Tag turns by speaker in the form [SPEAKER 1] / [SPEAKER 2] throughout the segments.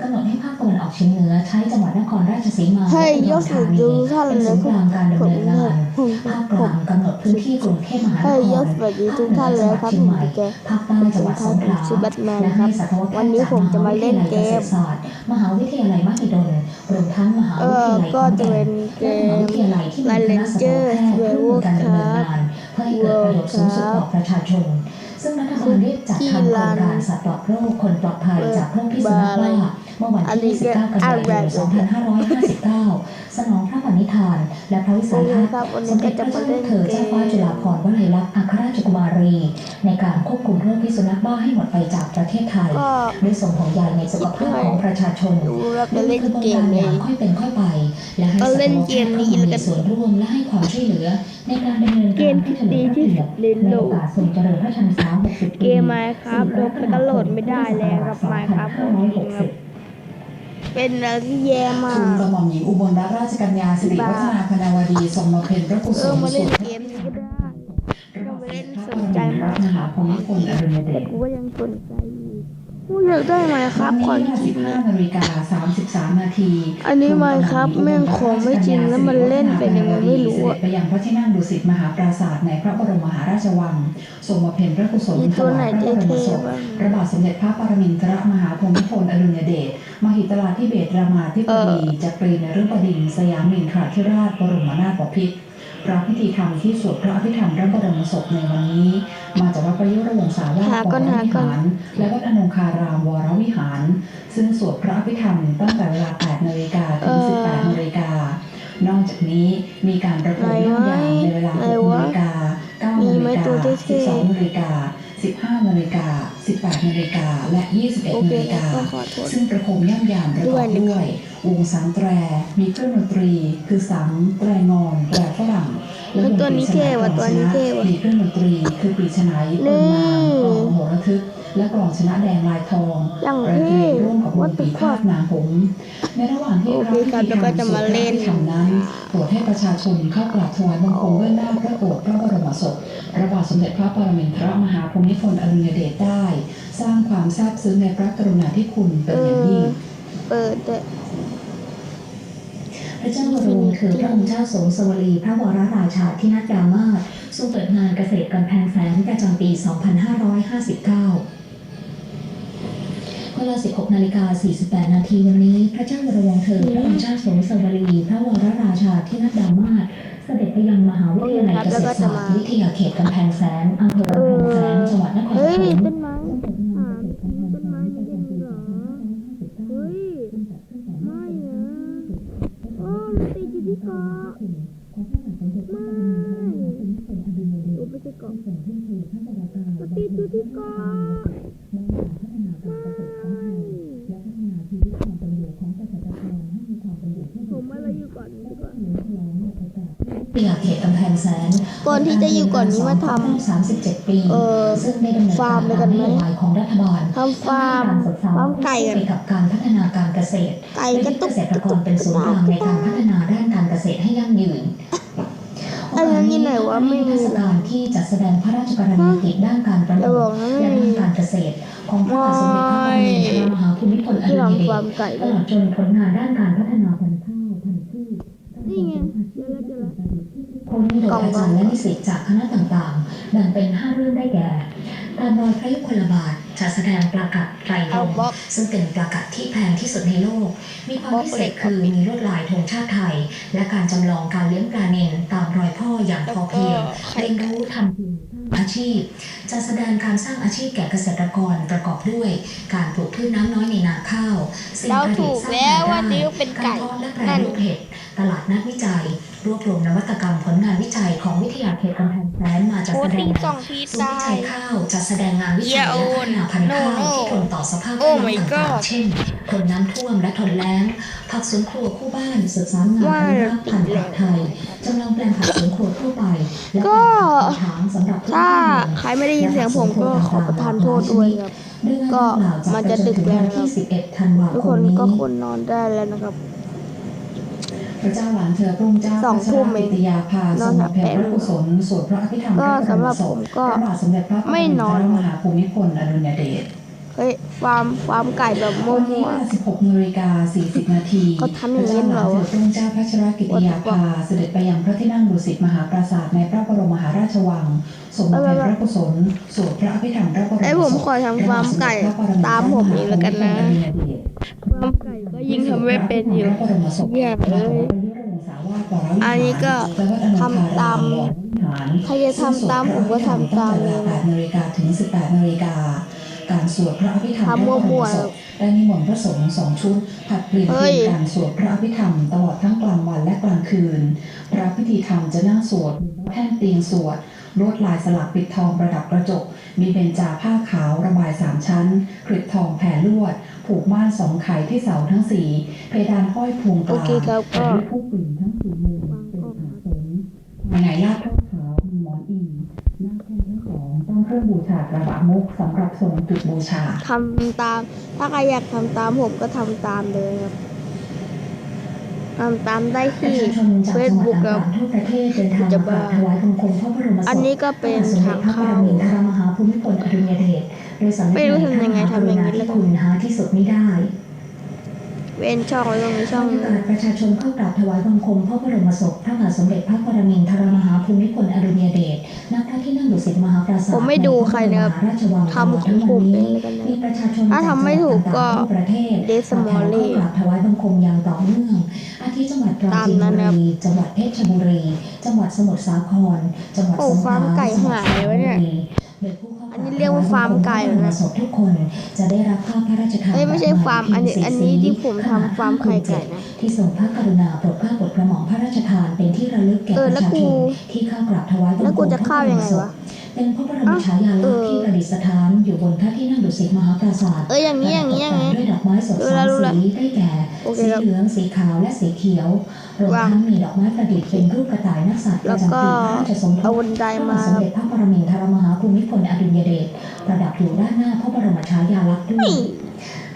[SPEAKER 1] กำหนดให้ภาคตะวันออกเฉียงเหนือใช้จังหวัดนครราชสีมา
[SPEAKER 2] ให้
[SPEAKER 1] และ
[SPEAKER 2] ย
[SPEAKER 1] อุ
[SPEAKER 2] ก
[SPEAKER 1] ด
[SPEAKER 2] สู
[SPEAKER 1] ร
[SPEAKER 2] ง
[SPEAKER 1] ธานี
[SPEAKER 2] ดูท่าน
[SPEAKER 1] เป็น
[SPEAKER 2] เล
[SPEAKER 1] ศู
[SPEAKER 2] ย
[SPEAKER 1] นย์กลางการดำ
[SPEAKER 2] ผม
[SPEAKER 1] เนินงาน
[SPEAKER 2] ผม
[SPEAKER 1] ภาคกลางกำหนดพื้นที่กรุงเทพมหานค
[SPEAKER 2] ให้
[SPEAKER 1] ร
[SPEAKER 2] ยกสวัสดีทุกท่านเลยครับ
[SPEAKER 1] เชี
[SPEAKER 2] ผ
[SPEAKER 1] ยง
[SPEAKER 2] ม
[SPEAKER 1] ใหม่
[SPEAKER 2] แก
[SPEAKER 1] ภาคใต้จังหวัดสงขลา
[SPEAKER 2] ชื่อแบทแมน
[SPEAKER 1] และ
[SPEAKER 2] ครั
[SPEAKER 1] ให้
[SPEAKER 2] บ
[SPEAKER 1] สัตวแพทย์
[SPEAKER 2] วันนี้ผมจะมาเล่นเกม
[SPEAKER 1] มหาวิทยาลัยเกษตรศาสตร์มหาวิทยาลัยมหิดลรวมทั้งมหา
[SPEAKER 2] เอ
[SPEAKER 1] วิทาลัย
[SPEAKER 2] อยก็จะเป็นเก
[SPEAKER 1] และมหามวิทยาลัยที่มีคณะสัตวแพทย์ร่วมกันดำเนินงานเพื่อให้เกิดประโยชน์สูงสุดต่อประชาชนซึ่งรัฐบาลได้จัดทำโครงการสัตว์ปลอดโรคคนปลอดภัยจากโรคพิษสุนัขบ้า เมื่อวันที่ 29 กันยายน 2559 สนองพระปณิธาน และพระวิสั
[SPEAKER 2] วั
[SPEAKER 1] ย
[SPEAKER 2] น
[SPEAKER 1] ทั
[SPEAKER 2] นี้
[SPEAKER 1] ศน์
[SPEAKER 2] ครับวัน
[SPEAKER 1] ส
[SPEAKER 2] นี้
[SPEAKER 1] ม
[SPEAKER 2] ก็
[SPEAKER 1] เด็จพ
[SPEAKER 2] จะ
[SPEAKER 1] ระ
[SPEAKER 2] มา
[SPEAKER 1] เจ้า
[SPEAKER 2] เล่น
[SPEAKER 1] เธอ
[SPEAKER 2] เก
[SPEAKER 1] เจ้าฟ้ามจุฬาภรณ์วลัยลักษณ์อัครราชกุมารี ในการควบคุมโรคพิษสุนัขบ้าให้หมดไปจากประเทศไทย
[SPEAKER 2] ก็
[SPEAKER 1] ด้วยส่งของใยในสุขภาพของประชาชน
[SPEAKER 2] ดูเราจะเล่นเกม
[SPEAKER 1] เล
[SPEAKER 2] เลย
[SPEAKER 1] ค่อยเป็นค่อยไป และให้
[SPEAKER 2] ก็เล่นเกมนี้แล้วกัน
[SPEAKER 1] มีส่วนร่วมและให้ความช่วยเหลือ ในการดำเนิน
[SPEAKER 2] เก
[SPEAKER 1] การ
[SPEAKER 2] ม
[SPEAKER 1] ให้
[SPEAKER 2] ที่
[SPEAKER 1] เฉลิ
[SPEAKER 2] ดี
[SPEAKER 1] มพระ
[SPEAKER 2] ที่
[SPEAKER 1] เกีย
[SPEAKER 2] สุ
[SPEAKER 1] ร
[SPEAKER 2] ด
[SPEAKER 1] ติ
[SPEAKER 2] ใน
[SPEAKER 1] ใน
[SPEAKER 2] โล
[SPEAKER 1] โอกกาสทรงเจริญพระชนมพรรษา60ปี
[SPEAKER 2] เกมไมครับโดนก็โหลดไม่ได้แล้วครับไมครับผมครับ เป็นอะไรที่แย่มา
[SPEAKER 3] ทุน
[SPEAKER 2] ก
[SPEAKER 3] กระหม่อมหญิงอุบลรัตนราชกัญญาสิริวัฒนาพนาวดีทรงมาเป็นพระกุ
[SPEAKER 2] เอ
[SPEAKER 3] ศ
[SPEAKER 2] อ
[SPEAKER 3] ล
[SPEAKER 2] มาเล่น
[SPEAKER 3] ส่วน
[SPEAKER 2] เกมนี้ก็ได้
[SPEAKER 3] เราไปเล่นสนใจมากมหาภูมิพลอดุลยเด
[SPEAKER 2] แต่
[SPEAKER 3] ช
[SPEAKER 2] กูก็ยังสนใจ อยู่กูอยากได้ไหมครับ
[SPEAKER 3] วัน
[SPEAKER 2] ก่อน
[SPEAKER 3] นี้
[SPEAKER 2] จริงนะ
[SPEAKER 3] 15นาฬิกา33นาที
[SPEAKER 2] อันนี้ไมครับแม่งของไม่จริงแล้วมันเล่นเป็นยังไงไม่รู้
[SPEAKER 3] เสด็
[SPEAKER 2] อะ
[SPEAKER 3] จไปยังพระที่นั่งดุสิตมหาปราสาทในพระบรมมหาราชวังทรงมาเพ็ญพระกุศล
[SPEAKER 2] มี
[SPEAKER 3] ถ
[SPEAKER 2] ตัว
[SPEAKER 3] วา
[SPEAKER 2] ไหน
[SPEAKER 3] ยพระบรม
[SPEAKER 2] เท่
[SPEAKER 3] ศพ
[SPEAKER 2] ๆบ้าง
[SPEAKER 3] พระบาทสมเด็จพระปรมินทรมหาภูมิพลอดุลยเดชมหิตลาธิเบศรามาธิบดีจักรีนฤบดินทร์สยามมินทราธิราชบรมนาถบพิตรพ ระพิธีธรรมที่สวดพระอภิธรรมพระบรมศพในวันนี้ มาจากวัดประยุรวงศาวาส
[SPEAKER 2] หาก่
[SPEAKER 3] ว
[SPEAKER 2] อน
[SPEAKER 3] ร
[SPEAKER 2] หา
[SPEAKER 3] วิ
[SPEAKER 2] ก่อน
[SPEAKER 3] หารและวัดอนงคารามวรวิหาร ซึ่งสวดพระอภิธรรมตั้งแต่เวลา 8 นาฬิกาถึง 18 นาฬิกา นอกจากนี้มีการประกวดย่ำยามในเวลา6นาฬิกา9นาฬิกา12นาฬิกา15นาฬิกา 18นาฬิกาและ
[SPEAKER 2] โอ
[SPEAKER 3] 21
[SPEAKER 2] เค
[SPEAKER 3] นาฬิ
[SPEAKER 2] ครับ
[SPEAKER 3] กา
[SPEAKER 2] ก็ขอโทษ
[SPEAKER 3] ซึ่งประโคมย่ำยามประกอบ
[SPEAKER 2] ด้วยนะ
[SPEAKER 3] ด้วยวงสังแตร มีเครื่องดนตรี คือสังแตรงอนแตรฝรั่งและ
[SPEAKER 2] เฮ้ยตัวนี้เท่ว่ะตัวนี้เท่ว่ะ
[SPEAKER 3] มีเครื่องดนตรีคือปีชนัย
[SPEAKER 2] นี่
[SPEAKER 3] เปินนางกลองโหระทึก และกลองชนะแดงลายทอง
[SPEAKER 2] อย่าง
[SPEAKER 3] ประ
[SPEAKER 2] เท่
[SPEAKER 3] เคนร่วมกับว
[SPEAKER 2] วั
[SPEAKER 3] ง
[SPEAKER 2] ตถุ
[SPEAKER 3] ปี
[SPEAKER 2] ภา
[SPEAKER 3] พา
[SPEAKER 2] พ
[SPEAKER 3] ดนางหงส์ในระหว่างที่
[SPEAKER 2] โอเคครับแล้วก็จะมาเล่น
[SPEAKER 3] ทำนั้นโปรดให้ประชาชนเข้ากราบถวายบังคมเบื้องหน้าพระโอษฐ์พระบรมศพพระบาทสมเด็จพระปรมินทรมหาภูมิพลอดุลยเดชได้ สร้างความซาบซึ้งในพระกรุณาธิคุณเป็นอย่างยิ่ง
[SPEAKER 2] เปิดแต่
[SPEAKER 1] พระเจ้าวรวงศ์คือพระองค์เจ้าสมสวรีพระวรราชาธินัดดามาศทรงเปิดงานเกษตรกำแพงแสนประจำปี 2559 เวลา 16 นาฬิกา 48 นาทีวันนี้ พระเจ้าวรวงศ์เธอพระองค์เจ้าสมสวรี พระวรราชาธินัดดามาศเสด็จไปยังมหาวิทยาลัยเกษตรศาสตร์วิทยาเขตกำแพงแสนอำเภอกำแพงแสนจังหวัดนครป
[SPEAKER 2] เฮ้ย
[SPEAKER 1] ฐม
[SPEAKER 2] ต้นไม้หาต้นไม้ไม่ได้เหรอเฮ้ยไม่นะโอ้มันติดอยู่ที่เกาะไม่โอ้ไม่ใช่เกาะมันติดอยู่ที่เกาะผมอะไรอยู่ก่อนดีกว่า
[SPEAKER 1] วิทยาเขตกำแพงแสน
[SPEAKER 2] ก่อนที่จะอยู่ก่อนนี้มาทำ
[SPEAKER 1] 37ปี
[SPEAKER 2] เออ
[SPEAKER 1] ซึ่งได้ดำเนิน
[SPEAKER 2] ฟาร์มด้วยกันไหม
[SPEAKER 1] ตามนโยบายของรัฐบาล
[SPEAKER 2] ทำฟาร์มฟาร์มไก่กัน
[SPEAKER 1] ไปกับการพัฒนาการเกษตร
[SPEAKER 2] ไก่
[SPEAKER 1] และ
[SPEAKER 2] กระ
[SPEAKER 1] ที่
[SPEAKER 2] ตุ
[SPEAKER 1] เก
[SPEAKER 2] ก
[SPEAKER 1] ษตรกรเป็นศูนย์กลางในการพัฒนาด้านการเกษตรให้ยั่งยืน
[SPEAKER 2] อันนั้นอยู่ไหนวะไม่มี
[SPEAKER 1] เทศกาลที่จัดแสดงพระราชกรณียกิจด้านการประม
[SPEAKER 2] จะบอก
[SPEAKER 1] ง
[SPEAKER 2] นะ
[SPEAKER 1] และ
[SPEAKER 2] ไม่
[SPEAKER 1] ด้า
[SPEAKER 2] มี
[SPEAKER 1] นการเกษตร ของพระบาทสมเด็จพระปรมินทรมหาภูมิพลอ
[SPEAKER 2] ที่
[SPEAKER 1] ดุลยเด
[SPEAKER 2] ทำฟาร์
[SPEAKER 1] ช
[SPEAKER 2] มไก่
[SPEAKER 1] ต
[SPEAKER 2] ด้วย
[SPEAKER 1] ลอดจนผลงานด้านการพัฒนาพันธุ์ข้าวพันธุ์พืช
[SPEAKER 2] นี่ไงเจอแล้วเจอแล้ว
[SPEAKER 1] คนโดยอาจารย์และนิสิตจากคณะต่างๆ แบ่งเป็น 5 เรื่องได้แก่ตามรอยพระยุคลบาทจัดแสดงปรากัดไตรล
[SPEAKER 2] เอา
[SPEAKER 1] ง
[SPEAKER 2] บล็อก
[SPEAKER 1] ซึ่งเป็นปรากัดที่แพงที่สุดในโลก มีความพิเศษคือมีลวดลายธงชาติไทย และการจำลองการเลี้ยงปลาเนนตามรอยพ่ออย่างพอเพียง
[SPEAKER 2] ไข่
[SPEAKER 1] เรียนรู้ทำกินสร้างอาชีพจะแสดงการสร้างอาชีพแก่เกษตรกรประกอบด้วย การปลูกพืชน้ำน้อยในนาข้าวสิ่ง
[SPEAKER 2] เรา
[SPEAKER 1] ประดิ
[SPEAKER 2] ถู
[SPEAKER 1] ษ
[SPEAKER 2] ก
[SPEAKER 1] ฐ์สร้าง
[SPEAKER 2] แล้ว
[SPEAKER 1] ราย
[SPEAKER 2] ว่า
[SPEAKER 1] ได้
[SPEAKER 2] นิ้วเป็น
[SPEAKER 1] กา
[SPEAKER 2] ไก่
[SPEAKER 1] รเพาะและแปร
[SPEAKER 2] นั่น
[SPEAKER 1] รูปเห็ดตลาดนักวิจัย รวบรวมนวัตกรรมผลงานวิจัยของวิทยาเขตกำแพงแสนมาจัดแสดง
[SPEAKER 2] งสองที
[SPEAKER 1] ศูนย์วิจัยข้าวจัดแสดงงานวิจัยและพัฒ
[SPEAKER 2] นา
[SPEAKER 1] พันธุ์ข้าวที่ทนต่อสภาพแวดล้อมต่างๆเช่นทนน้ำท่วมและทนแล้งผักสวนครัวคู่บ้านศึกษางาน
[SPEAKER 2] ว่า
[SPEAKER 1] อนุรักษ์พันธุ์ผักไทยจำลองแปลงผักสวนครัวทั่วไปและ
[SPEAKER 2] ก็
[SPEAKER 1] แปลงผักถางสำหรับพื้าที่เมือง
[SPEAKER 2] ใครไม่ได้ยินเสียงผมก็ขอประทานโทษด้วยครับก็มันจะดึกแล้วครับ
[SPEAKER 1] ที่11ธันวา
[SPEAKER 2] ทุก
[SPEAKER 1] ค
[SPEAKER 2] นก็ควรนอนได้แล้วนะครับ
[SPEAKER 3] พระเจ้าหลานเธอพระองค์เจ้า
[SPEAKER 2] สองทุ่มเอง
[SPEAKER 3] พัชรกิติยาภาทรงบำเพ็ญพระกุศลสวดพระอภิธรรม
[SPEAKER 2] ก็
[SPEAKER 3] พระบร
[SPEAKER 2] สำห
[SPEAKER 3] ม
[SPEAKER 2] รับ
[SPEAKER 3] ศ
[SPEAKER 2] ผ
[SPEAKER 3] พ
[SPEAKER 2] มก็
[SPEAKER 3] พระบาทสมเด็จพระปร
[SPEAKER 2] ไม่
[SPEAKER 3] มิน
[SPEAKER 2] น
[SPEAKER 3] ท
[SPEAKER 2] อน
[SPEAKER 3] รมหาภูมิพลอดุลยเดช
[SPEAKER 2] เฮ้ยฟาร์มฟาร์มไก่แบบมั่
[SPEAKER 1] วันนี้
[SPEAKER 2] ว
[SPEAKER 1] เวลา16นาฬิกา40นาที
[SPEAKER 2] เขาทำอย่างนี้เหรอ
[SPEAKER 1] พระเจ้าหลานเธอพระองค์เจ้าพัชรกิติยาภาเสด็จไปยังพระที่นั่งดุสิตมหาปราสาทในพระบรมมหาราชวังทรงบำเพ็ญพระกุศลสวดพระอภิธรรมพระบรม
[SPEAKER 2] ๆไอ้ยผมขอทำฟาร์มไก่ตามผมนี้แล้วกันนะฟาร์มไก่ก็ ยิงทำไม่เป็นอยู่อย่าเลยอันนี้ก็ทำตามใครจะทำตามผมก็ทำตามเลย
[SPEAKER 1] 8นาฬิกาถึง 18นาฬิกาการสวดพระอภิธรรม
[SPEAKER 2] ทำมั่วๆ
[SPEAKER 1] พระบรมศพได้นิมนต์พระสงฆ์สองชุดผัดเปลี่ยน
[SPEAKER 2] เฮ้
[SPEAKER 1] เปลี่
[SPEAKER 2] ย
[SPEAKER 1] ยนการสวดพระอภิธรรมตลอดทั้งกลางวันและกลางคืน พระพิธีธรรมจะนั่งสวดแท่นเตียงสวด ลวดลายสลักปิดทองประดับกระจก มีเบญจาผ้าขาวระบายสามชั้นกริดทองแผ่ลวด ผูกม่านสองไข่ที่เสาทั้งสี่เพดานห้อยพวงก
[SPEAKER 2] โอ
[SPEAKER 1] ลา
[SPEAKER 2] เคครับก็
[SPEAKER 1] แต่ด้วยผู้ปิ่นทั้งสี่มุมเป็นผาสนภายในลาดผ้าขาวมีหมอนอิงหน้าแท่นทั้งสองตั้งเครื่องบูชากระบะมุกสำหรับทรงจุดบูชา
[SPEAKER 2] ทำตาม ถ้าใครอยากทำตามผมก็ทำตามเลยครับ ทำตามได้
[SPEAKER 1] ประ
[SPEAKER 2] ที่
[SPEAKER 1] ชาชนจาก
[SPEAKER 2] เฟ
[SPEAKER 1] จั
[SPEAKER 2] ซ
[SPEAKER 1] งหวัด
[SPEAKER 2] บุ๊กค
[SPEAKER 1] ต่า
[SPEAKER 2] รับ
[SPEAKER 1] งๆทั่วประเทศเดินทางมากราบถวายบังคมพระบรมศพ
[SPEAKER 2] อันนี้ก็เป็น
[SPEAKER 1] พระบาทสมเด็จพระปรมินทรมหาภูมิพลอดุลยเดชโดยสำนึก
[SPEAKER 2] ไม่รู้
[SPEAKER 1] ใน
[SPEAKER 2] ทำยังไง
[SPEAKER 1] พระมหากรุณา
[SPEAKER 2] ทำอย่างนี้
[SPEAKER 1] ธิ
[SPEAKER 2] แล้วกัน
[SPEAKER 1] คุณหาที่สุดมิได้
[SPEAKER 2] เว้นช่องไว้ตรงนี้ช่
[SPEAKER 1] บ
[SPEAKER 2] อ
[SPEAKER 1] รงร
[SPEAKER 2] ห
[SPEAKER 1] ยา
[SPEAKER 2] นึ
[SPEAKER 1] กางศประชาชนเข้ากราบถวายบังคมพระบรมศพพระบาทสมเด็จพระปรมินทรมหาภูมิพลอดุลยเดชณพระที่นั่งดุสิตมหาปราสาท
[SPEAKER 2] ผมไม่ดูใครนะครับ
[SPEAKER 1] ในพะบมมหาราชวัง
[SPEAKER 2] ทำของผมเองเลยกันนะ
[SPEAKER 1] มีประชาชน
[SPEAKER 2] ถ้าทำไม่ถูกก็
[SPEAKER 1] จากจังหวัดต่างๆทั่วประเทศ
[SPEAKER 2] เดสมอลลี่
[SPEAKER 1] เข้ากราบถวายบังคมอย่างต่อเนื่องอาทิจังหวัดปราจีน
[SPEAKER 2] ตามนั้
[SPEAKER 1] บุ
[SPEAKER 2] นนะครับ
[SPEAKER 1] รีจังหวัดเพชรบุรี จังหวัดสมุทรสาคร จังหวัด
[SPEAKER 2] โอ้
[SPEAKER 1] สงขลา
[SPEAKER 2] ฟาร์มไก่
[SPEAKER 1] จังหวัด
[SPEAKER 2] หายไว้ เนี่ย
[SPEAKER 1] โดยผู้เข้
[SPEAKER 2] อันนี้เรียกว่าฟาร์มไก่เหรอนะ
[SPEAKER 1] ศพทุกคนจะได้รับผ้าพระราชทาน
[SPEAKER 2] เอ้ยไม่ใช่ฟาร์มอันนี้
[SPEAKER 1] แบบ
[SPEAKER 2] อันนี้ที่ผมทำฟาร์มไข่ไก่นะ
[SPEAKER 1] ที่ทรงพระกรุณาโปรดเกล้าโปรดกระหม่อมพระราชทานเป็นที่ระลึกแก่
[SPEAKER 2] เอ
[SPEAKER 1] ป
[SPEAKER 2] อ
[SPEAKER 1] ระ
[SPEAKER 2] แล้ว
[SPEAKER 1] ชา
[SPEAKER 2] กู
[SPEAKER 1] ชนที่เข้ากราบถวายบังคม
[SPEAKER 2] แล้วกูจะเข้ายังไงวะ
[SPEAKER 1] เป็นพระบรมฉายาลักษณ์ที่ประดิษฐาน อยู่บนพระที่นั่งดุสิตมหาปราสาท
[SPEAKER 2] เอ้ยอย่างนี้อย่างนี้อย่างนี้
[SPEAKER 1] ด้วยดอกไม้สด
[SPEAKER 2] รู้
[SPEAKER 1] สา
[SPEAKER 2] แล้ว
[SPEAKER 1] ม
[SPEAKER 2] รู้แล้ว
[SPEAKER 1] สีได้แก่
[SPEAKER 2] โอเค
[SPEAKER 1] สี
[SPEAKER 2] ครับ
[SPEAKER 1] เหลืองสีขาวและสีเขียวรวม
[SPEAKER 2] วาง
[SPEAKER 1] ทั้งมีดอกไม้ประดิษฐ์เป็นรูปกระต่ายนักสัตว์ป
[SPEAKER 2] แล้
[SPEAKER 1] ระ
[SPEAKER 2] ว
[SPEAKER 1] จำ
[SPEAKER 2] ก็
[SPEAKER 1] ปีพระราชสมภ
[SPEAKER 2] เอา
[SPEAKER 1] พ
[SPEAKER 2] บันได
[SPEAKER 1] พระ
[SPEAKER 2] มา
[SPEAKER 1] บาทสมเด็จพระปรมินทรมหาภูมิพลอดุลยเดชประดับอยู่ด้านหน้าพระบรมฉายาลักษณ์ด้วย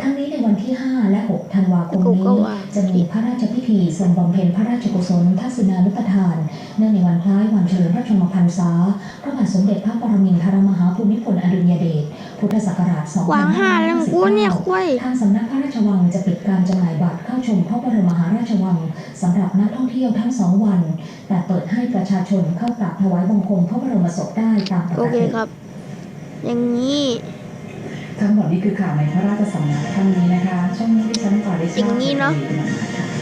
[SPEAKER 1] ทั้งนี้ในวันที่ 5 และ 6 ธันวาคม
[SPEAKER 2] กูก็
[SPEAKER 1] นี้
[SPEAKER 2] ว่า
[SPEAKER 1] จะมีพระราชพิธีทรงบำเพ็ญพระราชกุศลทักษิณานุปทาน เนื่องในวันคล้ายวันเฉลิมพระชนมพรรษาพระบาทสมเด็จพระปรมินทรมหาภูมิพลอดุลยเดชพุทธศักราช
[SPEAKER 2] วางห้าแล้วมึงกูเนี่ย
[SPEAKER 1] 2559
[SPEAKER 2] คุย
[SPEAKER 1] ทางสำนักพระราชวังจะปิดการจำหน่ายบัตรเข้าชมพระบรมมหาราชวังสำหรับนักท่องเที่ยวทั้งสองวัน แต่เปิดให้ประชาชนเข้ากราบถวายบังคมพระบรมศพได้ตามป
[SPEAKER 2] โอกเค
[SPEAKER 1] ติ
[SPEAKER 2] ครับ อย่างนี้
[SPEAKER 1] ทั้งหมดนี้คือข่าวในพระราชสำนักท่านนี้นะคะ ช่วงนี้ดิฉันต่อดิ
[SPEAKER 2] อย่างนี้เนอะ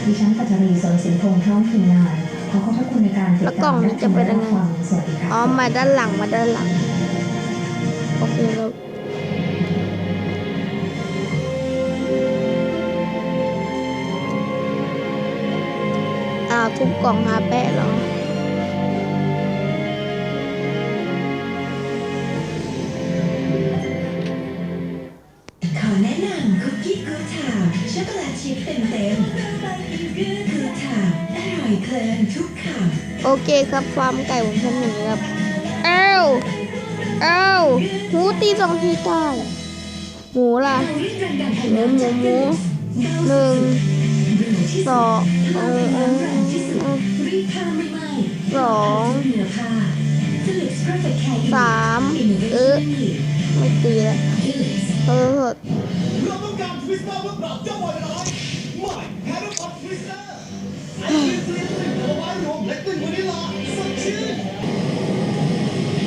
[SPEAKER 1] ดิฉันปัจจารีสนสินพงษ์พร้อมทีมงานขอขอบพระคุณในการติด
[SPEAKER 2] แล้วกล่
[SPEAKER 1] ตา
[SPEAKER 2] อง
[SPEAKER 1] ม
[SPEAKER 2] นี้จะเป็นยังไง
[SPEAKER 1] และฟังสวัสดีค่ะ
[SPEAKER 2] อ๋อมาด้านหลังมาด้านหลังโอเคครับอ้าวทุบกล่องหาแปะเหรอ
[SPEAKER 4] ช็อกโกแลตชิพเต็มเต็มๆกูทามอร่อยเพลินทุกคำ
[SPEAKER 2] โอเคครับฟาร์มไก่ผมทำอย่างนี้ครับเอ้าเอ้าหมูตีสองทีตายหมูล่ะหมูหมูหมูหนึ่งสองเออเออสองสามเออไม่ตีแล้วเออ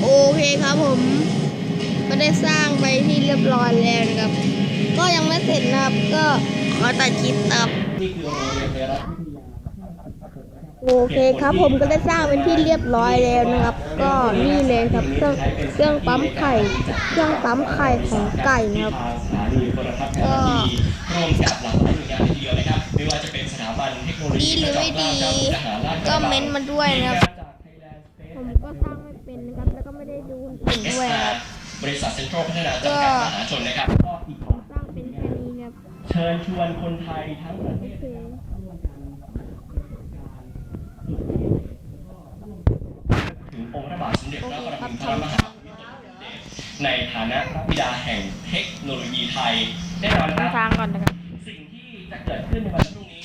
[SPEAKER 2] โอเคครับผม ก็ได้สร้างไปที่เรียบร้อยแล้วนะครับ ก็ยังไม่เสร็จนะครับ ก็ขอตัดคลิปตับ
[SPEAKER 5] นี่คือโรงเรียนไทยรัฐ
[SPEAKER 2] โอเคครับผมก็ได้สร้างเป็นที่เรียบร้อยแล้วนะครับ ก็นี่เลยครับเครื่องเครื่องปั๊มไข่เครื่องปั๊มไข่ของไก่นะครับ
[SPEAKER 5] กั ดียี
[SPEAKER 2] หรือไม่ดี
[SPEAKER 5] ทหารราช
[SPEAKER 2] ก็
[SPEAKER 5] บัลลังก์
[SPEAKER 2] เม้นต์มาด้วยนะครับ
[SPEAKER 5] จาก Thailand Space
[SPEAKER 2] ผมก็สร้างไม่เป็นนะครับ แล้วก็ไม่ได้ดูคนอื่นด้วยครับ
[SPEAKER 5] บริษัทเซ็นทรัลพัฒนาจำกัดมหาชนนะครับก็อีก
[SPEAKER 2] สร้างเป็นแค่นี้นะครับ
[SPEAKER 5] เชิญชวนคนไทยทั้งประเท
[SPEAKER 2] โอ
[SPEAKER 5] ศ
[SPEAKER 2] เค
[SPEAKER 5] ถึงองค์พระบาทสมเด็จพระปรมินทรมหาภูมิพลอดุลยเดชในฐานะพระบิดาแห่งเทคโนโลยีไทยแน่นอนครับ
[SPEAKER 2] ทางก่อนนะครับ
[SPEAKER 5] สิ่งที่จะเกิดขึ้นในวันพรุ่งนี้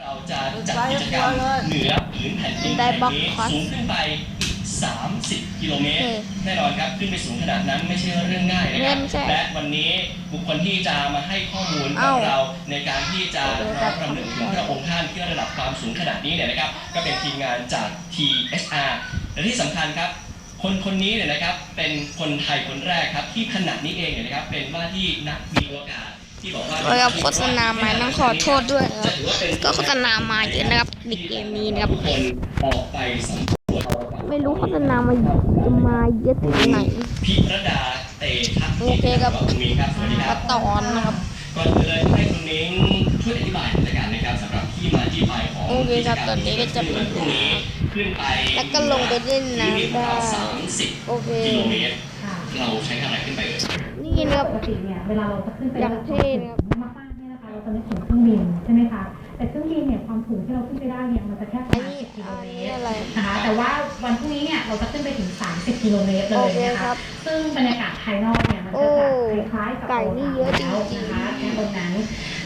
[SPEAKER 5] เราจะจัด กิจกรรมเหนือผืนแผ่นดิน
[SPEAKER 2] ได้
[SPEAKER 5] แห่ง
[SPEAKER 2] บล็อก
[SPEAKER 5] นี้
[SPEAKER 2] คอส
[SPEAKER 5] สูงขึ้นไปอีก 30 กิโลเมตร
[SPEAKER 2] โอเค
[SPEAKER 5] แน่นอนครับขึ้นไปสูงขนาดนั้นไม่ใช่เรื่องง่ายนะค
[SPEAKER 2] เงิ
[SPEAKER 5] รับ
[SPEAKER 2] นใช่
[SPEAKER 5] และวันนี้บุคคลที่จะมาให้ข้อมูลกับ
[SPEAKER 2] เอ้า
[SPEAKER 5] เราในการที่จะ
[SPEAKER 2] เดี๋ยว
[SPEAKER 5] น้อม
[SPEAKER 2] ครับ
[SPEAKER 5] รำลึกถึงพระองค์ท่านที่ระดับความสูงขนาดนี้เนี่ยนะครับ ก็เป็นทีมงานจาก TSR และที่สำคัญครับคนคนนี้เนี่ยนะครับเป็นคนไทยคนแรกครับที่ขณะนี้เองเนี่ยนะครับเป็นว่าที่นักบินอวกาศ ที่บอกว่า
[SPEAKER 2] เราโฆษณามาต้องขอโทษด้วยนะครับ
[SPEAKER 5] จะถือว่าเป็น
[SPEAKER 2] ก็โฆษณามาเยอะนะครับในเกมนี้นะครับ
[SPEAKER 5] ทุกคนออกไปสำรวจ
[SPEAKER 2] ไม่รู้โฆษณามาจะมาเยอะถึงไหน
[SPEAKER 5] พิรดาเตทัก
[SPEAKER 2] โอเคครับ
[SPEAKER 5] คุณมิ้งครับสวัสดีค
[SPEAKER 2] ก็
[SPEAKER 5] รับ
[SPEAKER 2] ตอนนะครับ
[SPEAKER 5] ก่อนอื่นเลยให้คุณมิ้งช่วยอธิบายหน่อยละกันนะครับสำหรับที่มาที่ไปของ
[SPEAKER 2] โอเคครับตอนนี้ก็จะเป็น
[SPEAKER 5] พรุ่งนี้ขึ้นไป
[SPEAKER 2] แล้วก็ลงไปเล่นน้ำได้
[SPEAKER 5] สามสิบ
[SPEAKER 2] โอเค
[SPEAKER 5] กิโลเมตร
[SPEAKER 6] ค่ะ
[SPEAKER 5] เราใช้อะไรขึ้นไปเอ่ย
[SPEAKER 2] นี่นะครับ
[SPEAKER 6] ปกติเนี่ยเวลาเราจะขึ้นไป
[SPEAKER 2] อย่างเท่นะครับ
[SPEAKER 6] มากๆเนี่ยนะคะเราจะนึกถึงเครื่องบินใช่ไหมคะ แต่เครื่องบินเนี่ยความสูงที่เราขึ้นไปได้เนี่ยมันจะแค่ประ
[SPEAKER 2] อัน
[SPEAKER 6] มาณ
[SPEAKER 2] นี้
[SPEAKER 6] 10กิโล
[SPEAKER 2] อัน
[SPEAKER 6] เม
[SPEAKER 2] นี้
[SPEAKER 6] ตร
[SPEAKER 2] อะไร
[SPEAKER 6] นะคะแต่ว่าวันพรุ่งนี้เนี่ยเราจะขึ้นไปถึง 30 กิโลเมตรเล
[SPEAKER 2] โอยเค
[SPEAKER 6] นะ
[SPEAKER 2] ครั
[SPEAKER 6] คะ
[SPEAKER 2] บ
[SPEAKER 6] ซึ่งบรรยากาศภายนอกเนี่ยมันก็จะคล้ายๆกับ
[SPEAKER 2] ไก่นี่เยอะจริงๆ
[SPEAKER 6] แล้วนะคะแค่ตรงนั้น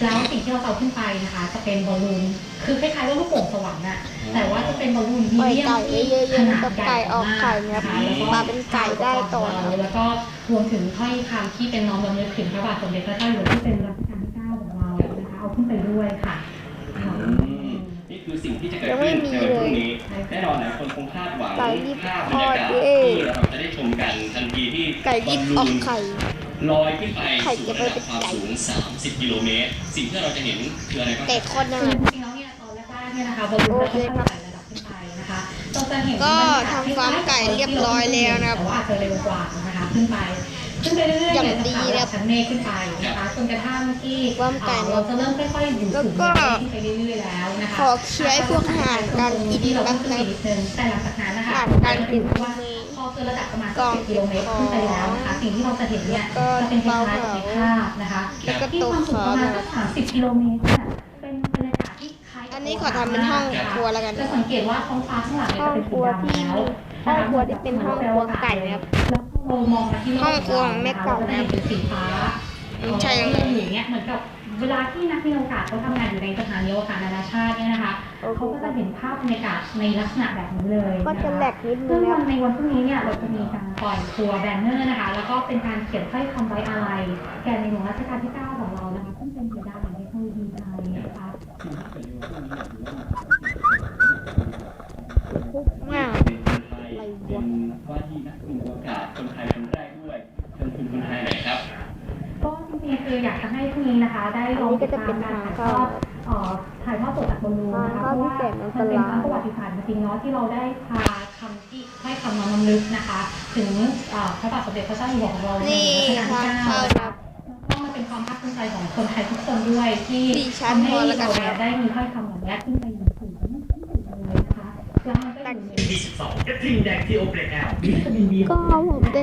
[SPEAKER 6] แล้วสิ่งที่เราเอาขึ้นไปนะคะ จะเป็นบอลลูนคือคล้ายๆว่าลูกโป่งสวรรค์อะแต่ว่าจะเป็นบอลลูนมี
[SPEAKER 2] ปล่อย
[SPEAKER 6] เดียม
[SPEAKER 2] ไก่
[SPEAKER 6] ที่
[SPEAKER 2] เยอะ
[SPEAKER 6] ข
[SPEAKER 2] ๆ
[SPEAKER 6] นาด
[SPEAKER 2] กับ
[SPEAKER 6] ใหญ่
[SPEAKER 2] ไก่ออกไข่นะครับ
[SPEAKER 6] นะคะแล้วก็
[SPEAKER 2] มาเป็นไก่ได้ต่อนะครับ
[SPEAKER 6] แล้วก็รวมถึงถ้อยคำที่เป็นน้อมรำลึกถึงพระบาทสมเด็จพระเจ้าอยู่หัวที่เป็นรัชกาลที่เก้าของเรานะคะเอาขึ้นไปด้วยค่ะค่ะ
[SPEAKER 5] นี่คือสิ่งที่จะเกิด
[SPEAKER 2] ยังไม่
[SPEAKER 5] ขึ้น
[SPEAKER 2] มี
[SPEAKER 5] ในวันพรุ่ง
[SPEAKER 2] เลย
[SPEAKER 5] นี้ แน่นอนหลายคนคงคาดหวัง
[SPEAKER 2] ไก่รีบ
[SPEAKER 5] ภาพบรรยากาศ
[SPEAKER 2] ทอดเย้
[SPEAKER 5] ที่เราจะได้ชมกันทันทีที่
[SPEAKER 2] ไก่รีบออกไข่
[SPEAKER 5] ลอยขึ้นไป
[SPEAKER 2] ไข่
[SPEAKER 5] สู่
[SPEAKER 2] จะ
[SPEAKER 5] ระ
[SPEAKER 2] ไป
[SPEAKER 5] ดับ
[SPEAKER 2] เป็น
[SPEAKER 5] ความ
[SPEAKER 2] ไก่
[SPEAKER 5] สูง 30 กิโลเมตร สิ่งที่เราจะเห็นคืออะไรบ้าง
[SPEAKER 2] แต่คนยัง
[SPEAKER 6] คือ
[SPEAKER 2] ไง
[SPEAKER 6] จริงๆแล้วเนี่ยตอนแรกๆเนี่ยนะคะบอลลูนจะค่อยๆไต่ระดับขึ้นไปนะคะเราจะเห็น
[SPEAKER 2] ก็ทำฟาร์มไก่เรียบร้อยแล้วนะครับ
[SPEAKER 6] แต่ว่าอาจจะเร็วกว่านะคะขึ้นไป ขึ้นไปเรื่อยๆ
[SPEAKER 2] อย่าง
[SPEAKER 6] เนี่ย
[SPEAKER 2] ดี
[SPEAKER 6] จะ
[SPEAKER 2] นะ
[SPEAKER 6] ผ่านชั้นเมฆขึ้นไปนะคะจนกระทั่งที่
[SPEAKER 2] ฟาร์มไก่
[SPEAKER 6] เอ่อเราจะเริ่มค่อยๆอยู่
[SPEAKER 2] แล้ว
[SPEAKER 6] สูง
[SPEAKER 2] ก็
[SPEAKER 6] ขึ้นไปเรื่อยๆแล้วนะคะ
[SPEAKER 2] ขอเคลียร์ให้พวกอาหารการกิน
[SPEAKER 6] ที่เรา
[SPEAKER 2] แป๊
[SPEAKER 6] ต้อบง
[SPEAKER 2] นึ
[SPEAKER 6] ขึ้น
[SPEAKER 2] ง
[SPEAKER 6] ไปนิดนึงแต่หลังจากนั้นนะคะ
[SPEAKER 2] อาหารการกิน
[SPEAKER 6] เพราะว่าพอเกินระดับประมาณสิบกิโลเมตรขึ้นไปแล้วนะคะสิ่งที่เราจะเห็นเนี่ย
[SPEAKER 2] ก็
[SPEAKER 6] จะเป็นคล้ายๆกับในภาพนะคะ
[SPEAKER 2] แล้วก็
[SPEAKER 6] ที่
[SPEAKER 2] ต
[SPEAKER 6] ค
[SPEAKER 2] ก
[SPEAKER 6] วามสูง
[SPEAKER 2] ขา
[SPEAKER 6] ประมาณ
[SPEAKER 2] นะ
[SPEAKER 6] สักสามสิบกิโลเมตรเนี่ยเป็นบรรยากาศที่คล้ายกับ
[SPEAKER 2] อันนี้ขอทำเป็นห้องครัวแล้วกัน
[SPEAKER 6] จะสังเกตว่าท้องฟ้าข้างหลังเนี่ย
[SPEAKER 2] ห้อง
[SPEAKER 6] จะเป็น
[SPEAKER 2] ค
[SPEAKER 6] สี
[SPEAKER 2] รัว
[SPEAKER 6] ดำ
[SPEAKER 2] ที่
[SPEAKER 6] แล้ว
[SPEAKER 2] ห้องครัวที่เป็นห้องครัวไก่นะครับ
[SPEAKER 6] แล้วพอเรา มองมาที่โลก
[SPEAKER 2] ห้องครัวของแม่เก่า
[SPEAKER 6] เราจะเห็นเป็นสีฟ้า
[SPEAKER 2] ไม่ใช่ยังไง
[SPEAKER 6] อย่างเงี้ยเหมือนกับเวลาที่นักบินอวกาศเขาทำงานอยู่ในสถานีอวกาศนานาชาติเนี่ยนะคะ
[SPEAKER 2] โอเค
[SPEAKER 6] เขาก็จะเห็นภาพบรรยากาศในลักษณะแบบนี้เลย
[SPEAKER 2] ก็จะแหลกนิดนึ
[SPEAKER 6] ซึ่
[SPEAKER 2] ง
[SPEAKER 6] ง
[SPEAKER 2] นะค
[SPEAKER 6] วั
[SPEAKER 2] รับ
[SPEAKER 6] นในวันพรุ่งนี้เนี่ยเราจะมีการปล่อยทัวร์แบนเนอร์นะคะ แล้วก็เป็นการเขียนถ้อยคำไว้อาลัยแก่ในหลวงรัชกาลที่ 9 ของเรานะคะซึ่งเป็นสัญญาณแห่งเทคโนโลยีไทยนะคะ
[SPEAKER 2] คุกมาก
[SPEAKER 5] เป็นคนไทยเป็นว่าที่นักบินอวกาศ คนไทยคนแรกด้วยเชิญคุณคนไทยหน่อยครับ
[SPEAKER 6] ก็จริงๆคืออยากจะให้พรุ่งนี้นะคะ ได้ลองติดตามการถ่ายทอดเอ่อถ่ายทอดสดจากบอลลูนนะคะเพราะว่ามันเป็นครั้งประวัติศาสตร์จริงๆเนาะที่เราได้พาคำที่ให้คำน้อมรำลึกนะคะ ถึงเอ่อพระบาทสมเด็จพระเจ้าอยู่หัวของเราใน
[SPEAKER 2] นี่
[SPEAKER 6] รัชกาลที่
[SPEAKER 2] ทาง
[SPEAKER 6] เก้า
[SPEAKER 2] เข้า
[SPEAKER 6] นะ
[SPEAKER 2] ค
[SPEAKER 6] คะ
[SPEAKER 2] รับ
[SPEAKER 6] ก็มันเป็นความภาคภูมิใจของคนไทยทุกคนด้วยที่
[SPEAKER 2] สี่ชั้น
[SPEAKER 6] ทำให้
[SPEAKER 2] พอแล้วกัน
[SPEAKER 6] เรา
[SPEAKER 2] ครับ
[SPEAKER 6] ได้มีถ้อยคำเหล่านี้ขึ้นไปอยู่สูงที่สุดเลยนะคะแล้วมัน ก็อยู่ใน
[SPEAKER 7] 22กระทิงแดงที่โอเปรตแอลวิตามินบี
[SPEAKER 2] ก็ผมได้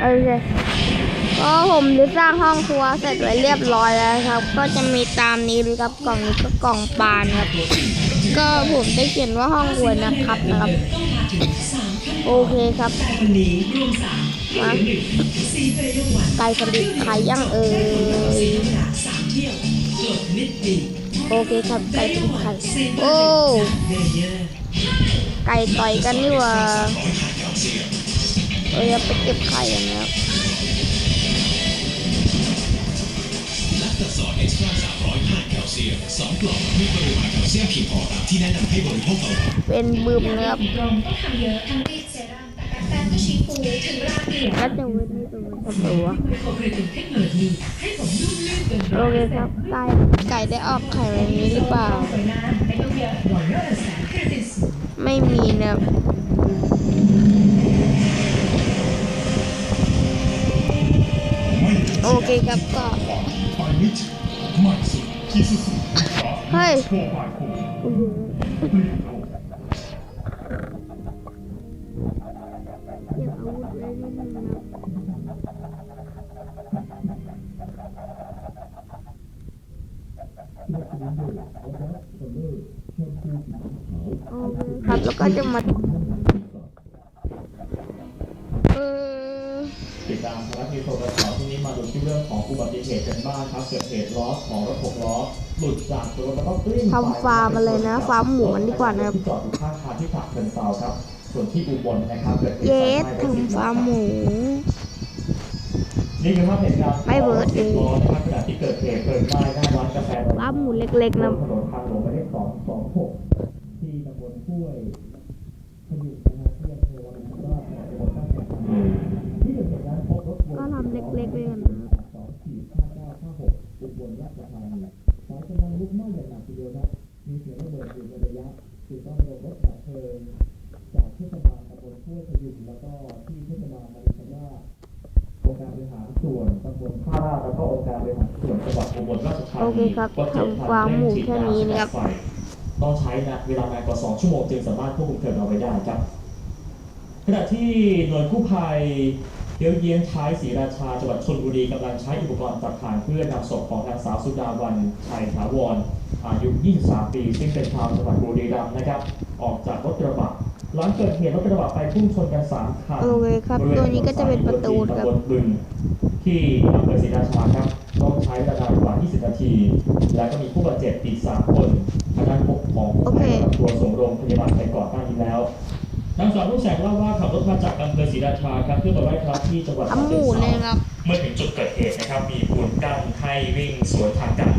[SPEAKER 2] โอเคก็ผมได้สร้างห้องครัวเสร็จไว้เรียบร้อยแล้วครับ ก็จะมีตามนี้เลยครับกล่องนี้ก็กล่องปานครับ ก็ผมได้เขียนว่าห้องครัวนะครับนะครับ โอเคครับ
[SPEAKER 8] วันนี้รวมสาม
[SPEAKER 2] มา
[SPEAKER 8] หนึ่งซีเฟยวัน
[SPEAKER 2] ไก่สลิดไข่ย่างเอ่
[SPEAKER 8] สี
[SPEAKER 2] ย
[SPEAKER 8] ธรรมดาสามเที่ยวกดนิดดี
[SPEAKER 2] โอเคครับไก่สลิดไข่
[SPEAKER 8] ซี
[SPEAKER 2] โอ้
[SPEAKER 8] เบเยอร์
[SPEAKER 2] ไก่ต่อยกันนี่ว่าเออไปเก็บไข่กันนะครับ
[SPEAKER 7] และตะสอนเอ็กซ์ตร้า305แคลเซียมสองกล่องมีปริมาณแคลเซียมเพียงพอตามที่แนะนำให้บริโภคต่อวัน
[SPEAKER 2] เป็นบึมนะครับ
[SPEAKER 6] ต้องทำเยอะทั้งรีดเซรั่มแต่แป้งก็ชี้ปูถึงเวลาเปลี่ย
[SPEAKER 2] ก็จะเว้นให้ตรงนี้กับตัว
[SPEAKER 8] มโครกริติกเทคโนโลยีให้ผมนุ่มลื่นเป็น
[SPEAKER 2] โอเคครับไก่ไก่ได้ออกไข่แบบนี้หรือเปล่า
[SPEAKER 6] ไม่ต้องเยอะ
[SPEAKER 8] รอยเยอร์แสนคริติส
[SPEAKER 2] ไม่มีนะครับโอเคครับก็เฮ้ย
[SPEAKER 7] เก
[SPEAKER 2] เก็บอาวุธไว้นิดนึงนะครับโอเคครับแล้ว ก็จะมาเออ
[SPEAKER 9] ติดตามภารกิจโทรศัพท์ที่นี้มาดูที่เรื่องของอุบัติเหตุกันบ้างครับเกิดเหตุล้อของรถหกล้อหลุดจากตัวแล้วก็กลิ้งไป
[SPEAKER 2] ทำฟาร์มอะไรนะฟาร์มหมูกันดีกว่านะครับ
[SPEAKER 9] ที่จอดอยู่ข้างทางที่ฉะเชิงเทราครับ ส่วนที่อุบลนะครับเกิดเหตุ
[SPEAKER 2] เย
[SPEAKER 9] ไฟ
[SPEAKER 2] ส
[SPEAKER 9] ไหม้รถสิบ
[SPEAKER 2] ทำฟาร์มหมู
[SPEAKER 9] นี่คือภาพเหตุการณ์
[SPEAKER 2] ไม่เบิร์ด
[SPEAKER 9] ของสิบล้อนะครับขณะที่เกิดเหตุเพลิงไหม้หน้าร้านกาแฟ
[SPEAKER 2] ฟาร์มหมูเล็กๆนะ
[SPEAKER 9] ถนนทางหลวงหมายเลขสองสองหกที่ตำบลห้วยขยุ กนะครับที่อำเภอวารินชำราบจังหวัดบ้านแก่นที่เกิดเหตุนั้นพบรถยนต์
[SPEAKER 2] ก็ทำเล็กๆเลยกันนะ
[SPEAKER 9] สายกำลังลุกไหม้อย่างหนักทีเดียวนะมีเสียงระเบิดอยู่ระยะจึงต้องระดมรถดับเพลิงจากเทศบาลตำบลห้วยขยุกแล้วก็ที่เทศบาลวาริชำราบองค์การบริหารส่วนตำบลท่าราชแล้วก็องค์การบริหารส่วนจังหวัดอุบลราชธานี
[SPEAKER 2] โอเคครับ
[SPEAKER 9] ก็เตรียม
[SPEAKER 2] ทำฟาร์มหมูแค่นี้นะครับ
[SPEAKER 9] ต้องใช้นะเวลานานกว่า 2 ชั่วโมงจึงสามารถควบคุมเพลิงเอาไว้ได้ครับ ขณะที่หน่วยกู้ภัยเยียวเยียนท้ายศรีราชาจังหวัดชลบุรีกำลังใช้อุปกรณ์ตัดถ่างเพื่อนำศพของนางสาวสุดาวันชัยถาวรอายุ 23 ปี ซึ่งเป็นชาวจังหวัดบุรีรัมย์นะครับ ออกจากรถกระบะหลังเกิดเหตุรถกระบะไปพุ่งชนกันสามคัน
[SPEAKER 2] โอเคครับ
[SPEAKER 9] บริเวณ
[SPEAKER 2] ตัวนี้ก็จะเป็นประตูครับ
[SPEAKER 9] ตำบลบึงที่อำเภอศรีราชาครับ ต้องใช้เวลานานกว่า 20 นาที แล้วก็มีผู้บาดเจ็บอีก 3 คนทางด้านปกของผู้
[SPEAKER 2] โอเค
[SPEAKER 9] ภัยนำตัวส่งโรงพยาบาลไปก่อนหน้านี้แล้วนางสาวรุ่งแสงเล่าว่าขับรถมาจากอำเภอศรีราชาครับเพื่อไปไหว้พระที่จังหวัด
[SPEAKER 2] ทำหมูเลยนะครับ
[SPEAKER 9] เมื่อถึงจุดเกิดเหตุนะครับ มีปูนกั้นให้วิ่งสวนทางกัน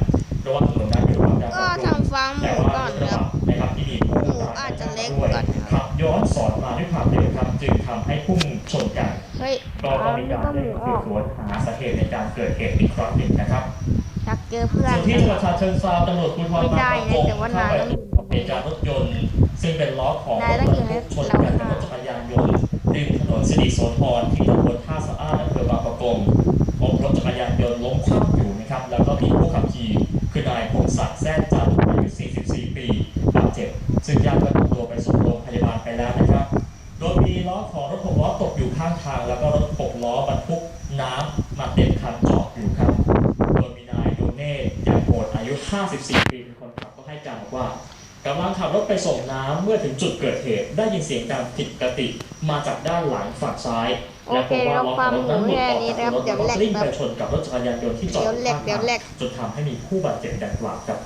[SPEAKER 9] ระหว่างถนนนั้นอยู่ระหว่างการป
[SPEAKER 2] ก็
[SPEAKER 9] รับปรุง
[SPEAKER 2] ทำฟาร์มห
[SPEAKER 9] แต่
[SPEAKER 2] มู
[SPEAKER 9] ว่า
[SPEAKER 2] ก่อน
[SPEAKER 9] รถกระ
[SPEAKER 2] ครับ
[SPEAKER 9] บะนะครับที่มีผู้
[SPEAKER 2] หมูอาจจะเล็ก
[SPEAKER 9] ด้วย
[SPEAKER 2] ก่อนครับ
[SPEAKER 9] ขับย้อนสอนมาด้วยความเร็วครับจึงทำให้พุ่งชนกัน
[SPEAKER 2] เฮ้ย
[SPEAKER 9] ก็
[SPEAKER 2] เอา
[SPEAKER 9] ต้องมี
[SPEAKER 2] นี่
[SPEAKER 9] การ
[SPEAKER 2] ก็ห
[SPEAKER 9] เร่
[SPEAKER 2] มู
[SPEAKER 9] ง
[SPEAKER 2] อ
[SPEAKER 9] สื
[SPEAKER 2] อบก
[SPEAKER 9] สวนหาสาเหตุในการเกิดเหตุอีกครั้งหนึ่งนะครับ
[SPEAKER 2] อยากเจอเพื่อน
[SPEAKER 9] ส่วนที่จังหวัดฉะเชิงเทราตำรวจภูธร
[SPEAKER 2] ไม่ได้
[SPEAKER 9] บางประกง
[SPEAKER 2] นะแต่ว่า
[SPEAKER 9] เข้าไป
[SPEAKER 2] นายต้อง
[SPEAKER 9] ตรวจสอบเหตุการณ์รถยนต์ ซึ่งเป็นล้อของร
[SPEAKER 2] นาย
[SPEAKER 9] ถ
[SPEAKER 2] ต้อง
[SPEAKER 9] บร
[SPEAKER 2] อยู่
[SPEAKER 9] ร
[SPEAKER 2] ใน
[SPEAKER 9] ทุกชนกันกับรถจักรยานยนต์ริมถนนสิริโสธรที่ตำบลท่าสะอ้านอำเภอบางประกงพบรถจักรยานยนต์ล้มคว่ำอยู่นะครับ แล้วก็มีผู้ขับขี่คือนายพงศักดิ์แซ่จันทร์อายุ 44 ปีบาดเจ็บซึ่งญาติ ข้างทางแล้วก็รถหกล้อบรรทุกน้ำมาเต็มคันจอดอยู่ครับ โดยมีนายโดเน่ยังโหดอายุ 54 ปีเป็นคนขับก็ให้การบอกว่ากำลังขับรถไปส่งน้ำเมื่อถึงจุดเกิดเหตุ ได้ยินเสียงดังผิดปกติมาจากด้านหลังฝั่งซ้ายและพบว่าล้อของรถนั้นหลุดออกจากรถแล้วก็กลิ้งไปชนกับรถจักรยานยนต์ที่จอด
[SPEAKER 2] เดี๋
[SPEAKER 9] อ
[SPEAKER 2] ยว
[SPEAKER 9] ยู่
[SPEAKER 2] แหล
[SPEAKER 9] ข้ากง
[SPEAKER 2] เดี๋ยว
[SPEAKER 9] ทาง
[SPEAKER 2] แหลก
[SPEAKER 9] จนทำให้มีผู้บาดเจ็บดังกล่าวครับ